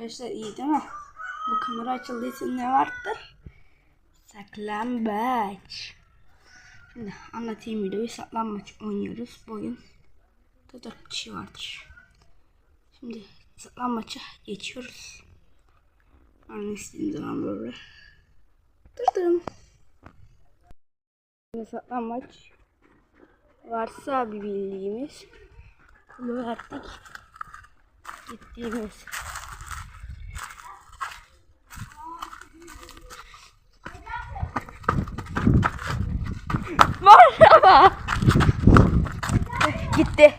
Arkadaşlar iyi değil mi? Bu kamera açıldıysa ne vardır? Saklambaç. Şimdi anlatayım videoyu. Saklambaç oynuyoruz. Bu oyun da 4 kişi vardır. Şimdi saklambaça geçiyoruz. Ben istediğim zaman böyle. Şimdi saklambaç varsa bir bildiğimiz kulu verdik gittiğimiz Merhaba. Gitti.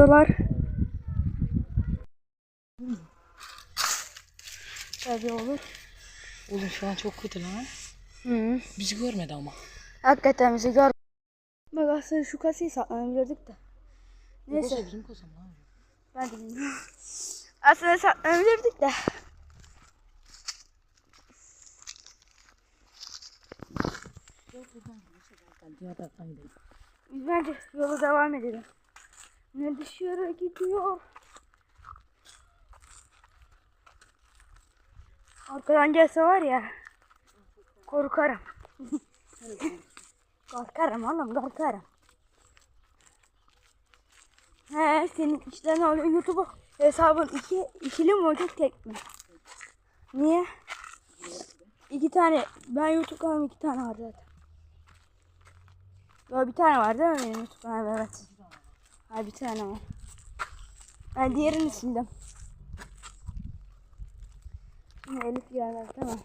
Dolar. Tabii olur. Oğlum şu an çok kötü lan. Hı. Bizi görmedi ama. Hakikaten bizi gör. Bak aslında şu kasayı saklanabilirdik de. Neyse. Neyse. bizim kosam lan. Ben de bilmiyorum. Aslında saklanabilirdik de. Biz bence yola devam edelim. Ne dışarı gidiyor? Arkadan gelse var ya. Korkarım. korkarım oğlum korkarım. He senin işte ne oluyor YouTube hesabın iki, ikili mi olacak tek mi? Niye? İki tane ben YouTube kanalım iki tane var zaten. Yo bir tane var değil mi benim YouTube evet. Ha bir tane var. Ben diğerini sildim. Elif gelmez değil mi?